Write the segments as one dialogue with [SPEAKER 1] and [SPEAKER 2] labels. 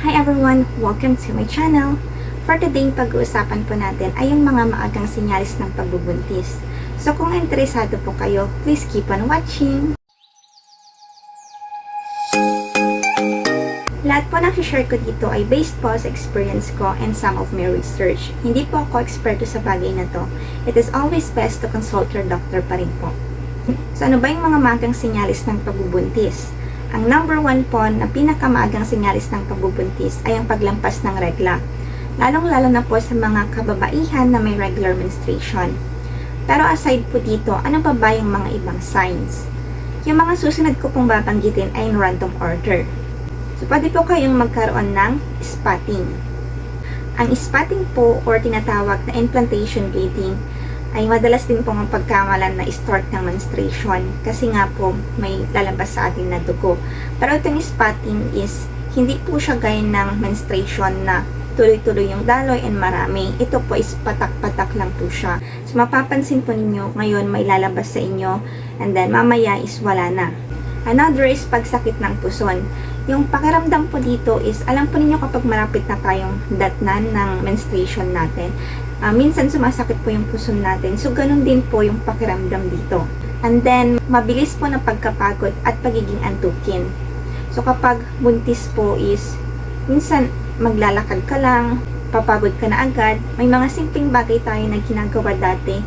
[SPEAKER 1] Hi everyone! Welcome to my channel! For today, pag-uusapan po natin ay yung mga maagang sinyalis ng pagbubuntis. So kung interesado po kayo, please keep on watching! Lahat po ng share ko dito ay based po sa experience ko and some of my research. Hindi po ako eksperto sa bagay na to. It is always best to consult your doctor pa rin po. So ano ba yung mga magang sinyalis ng pagbubuntis? Ang number one po na pinakamaagang sinyalis ng pagbubuntis ay ang paglampas ng regla. Lalong-lalo na po sa mga kababaihan na may regular menstruation. Pero aside po dito, ano pa ba yung mga ibang signs? Yung mga susunod ko pong babanggitin ay in random order. So, pwede po kayong magkaroon ng spotting. Ang spotting po or tinatawag na implantation bleeding ay madalas din pong ang pagkamalan na start ng menstruation kasi nga po may lalabas sa atin na dugo. Pero itong spotting is hindi po siya gaya ng menstruation na tuloy-tuloy yung daloy and marami. Ito po is patak-patak lang po siya. So mapapansin po ninyo ngayon may lalabas sa inyo and then mamaya is wala na. Another is pagsakit ng puson. Yung pakiramdam po dito is, alam po ninyo kapag malapit na tayong datnan ng menstruation natin, ah, minsan sumasakit po yung puson natin. So, ganun din po yung pakiramdam dito. And then, mabilis po na pagkapagod at pagiging antukin. So, kapag buntis po is, minsan maglalakad ka lang, papagod ka na agad. May mga simpleng bagay tayo na ginagawa dati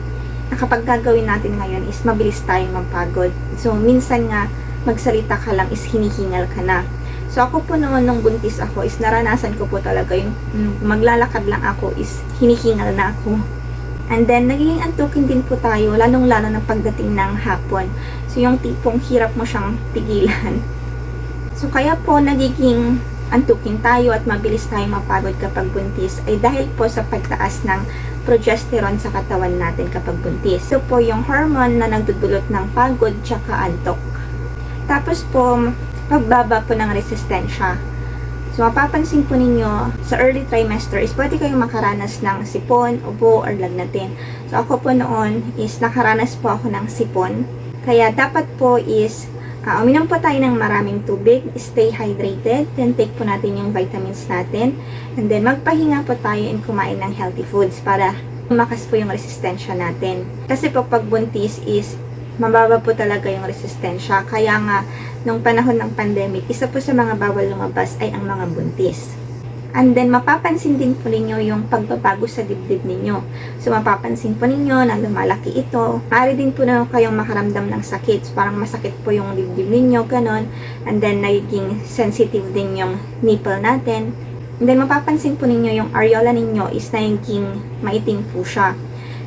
[SPEAKER 1] na kapag gagawin natin ngayon is mabilis tayong mapagod. So, minsan nga, magsalita ka lang is hinihingal ka na. So, ako po noon nung buntis ako is naranasan ko po talaga yung maglalakad lang ako is hinihingal na ako. And then, nagiging antukin din po tayo, lalong-lalo na pagdating ng hapon. So, yung tipong hirap mo siyang pigilan. So, kaya po nagiging antukin tayo at mabilis tayong mapagod kapag buntis ay dahil po sa pagtaas ng progesterone sa katawan natin kapag buntis. So po yung hormone na nagdudulot ng pagod tsaka antok. Tapos po, pagbaba po ng resistensya. So, mapapansin po ninyo, sa early trimester is pwede kayong makaranas ng sipon, ubo, or lagnatin. So, ako po noon is nakaranas po ako ng sipon. Kaya dapat po is uh, uminom po tayo ng maraming tubig, stay hydrated, then take po natin yung vitamins natin, and then magpahinga po tayo and kumain ng healthy foods para lumakas po yung resistensya natin. Kasi po pag buntis is mababa po talaga yung resistensya. Kaya nga, nung panahon ng pandemic, isa po sa mga bawal lumabas ay ang mga buntis. And then, mapapansin din po ninyo yung pagbabago sa dibdib ninyo. So, mapapansin po ninyo na lumalaki ito. Maaari din po na kayong makaramdam ng sakit. So, parang masakit po yung dibdib ninyo, ganon. And then, nagiging sensitive din yung nipple natin. And then, mapapansin po ninyo yung areola ninyo is nagiging maitim po siya.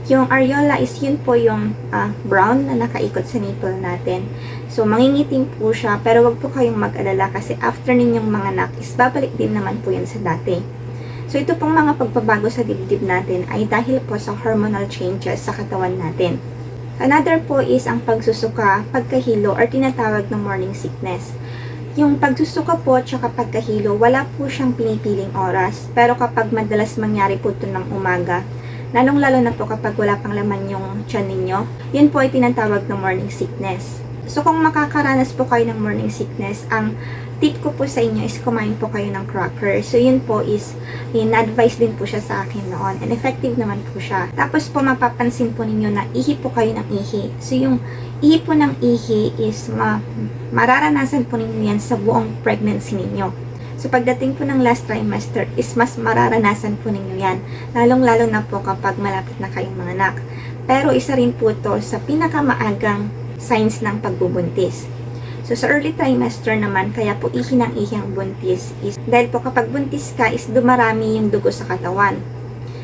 [SPEAKER 1] Yung areola is yun po yung ah, brown na nakaikot sa nipple natin. So, mangingitim po siya, pero wag po kayong mag-alala kasi after ninyong manganak is babalik din naman po yan sa dati. So, ito pong mga pagbabago sa dibdib natin ay dahil po sa hormonal changes sa katawan natin. Another po is ang pagsusuka, pagkahilo, or tinatawag na morning sickness. Yung pagsusuka po at pagkahilo, wala po siyang pinipiling oras. Pero kapag madalas mangyari po ito ng umaga, lalong-lalo na po kapag wala pang laman yung tiyan ninyo, yun po ay tinatawag na morning sickness. So, kung makakaranas po kayo ng morning sickness, ang tip ko po sa inyo is kumain po kayo ng cracker. So, yun po is, in-advise din po siya sa akin noon. And effective naman po siya. Tapos po, mapapansin po ninyo na ihi po kayo ng ihi. So, yung ihi po ng ihi is ma mararanasan po ninyo yan sa buong pregnancy ninyo. So, pagdating po ng last trimester is mas mararanasan po ninyo yan. Lalong-lalo na po kapag malapit na kayong mga anak. Pero isa rin po to sa pinakamaagang signs ng pagbubuntis. So, sa early trimester naman, kaya po ihi ng ihi ang buntis is dahil po kapag buntis ka is dumarami yung dugo sa katawan.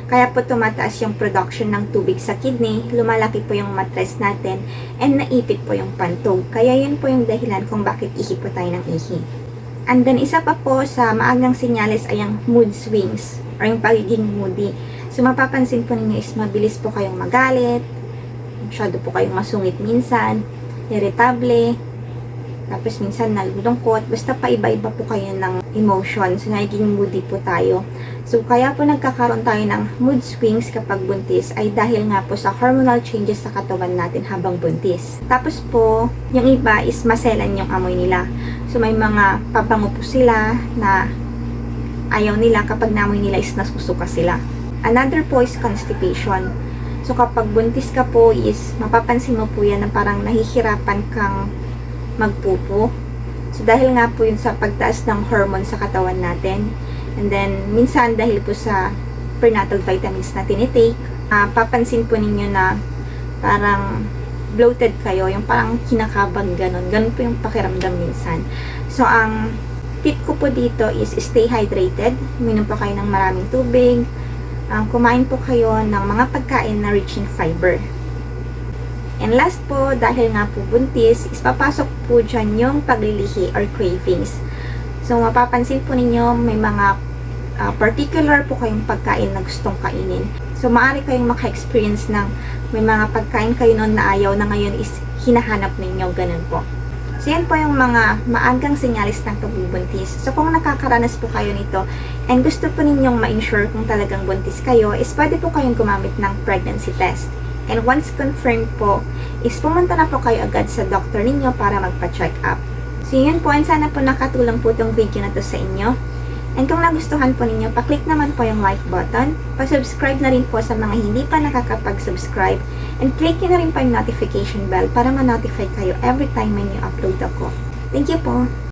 [SPEAKER 1] Kaya po tumataas yung production ng tubig sa kidney, lumalaki po yung matres natin, and naipit po yung pantog. Kaya yun po yung dahilan kung bakit ihi po tayo ng ihi. And then, isa pa po sa maagang senyales ay ang mood swings or yung pagiging moody. So, mapapansin po ninyo is mabilis po kayong magalit, masyado po kayong masungit minsan, irritable, tapos minsan nalulungkot, basta paiba-iba po kayo ng emotion. So, naging moody po tayo. So, kaya po nagkakaroon tayo ng mood swings kapag buntis ay dahil nga po sa hormonal changes sa katawan natin habang buntis. Tapos po, yung iba is maselan yung amoy nila. So, may mga pabango po sila na ayaw nila kapag namoy nila is nasusuka sila. Another po is constipation. So kapag buntis ka po is mapapansin mo po yan na parang nahihirapan kang magpupo. So dahil nga po yun sa pagtaas ng hormone sa katawan natin. And then minsan dahil po sa prenatal vitamins na tinitake, ah, papansin po ninyo na parang bloated kayo, yung parang kinakabag ganun. Ganun po yung pakiramdam minsan. So ang tip ko po dito is stay hydrated. Minom po kayo ng maraming tubig. Um, kumain po kayo ng mga pagkain na rich in fiber. And last po, dahil nga po buntis, is papasok po dyan yung paglilihi or cravings. So, mapapansin po ninyo, may mga ah, particular po kayong pagkain na gustong kainin. So, maaari kayong maka-experience ng may mga pagkain kayo noon na ayaw na ngayon is hinahanap ninyo, ganun po. So, yan po yung mga maagang senyalis ng pagbubuntis. So, kung nakakaranas po kayo nito and gusto po ninyong ma-ensure kung talagang buntis kayo, is pwede po kayong gumamit ng pregnancy test. And once confirmed po, is pumunta na po kayo agad sa doctor ninyo para magpa-check up. So, yun po. And sana po nakatulong po itong video na to sa inyo. And kung nagustuhan po ninyo, paklik naman po yung like button. Pa-subscribe na rin po sa mga hindi pa nakakapag-subscribe. And click nyo na rin po yung notification bell para ma-notify kayo every time may new upload ako. Thank you po!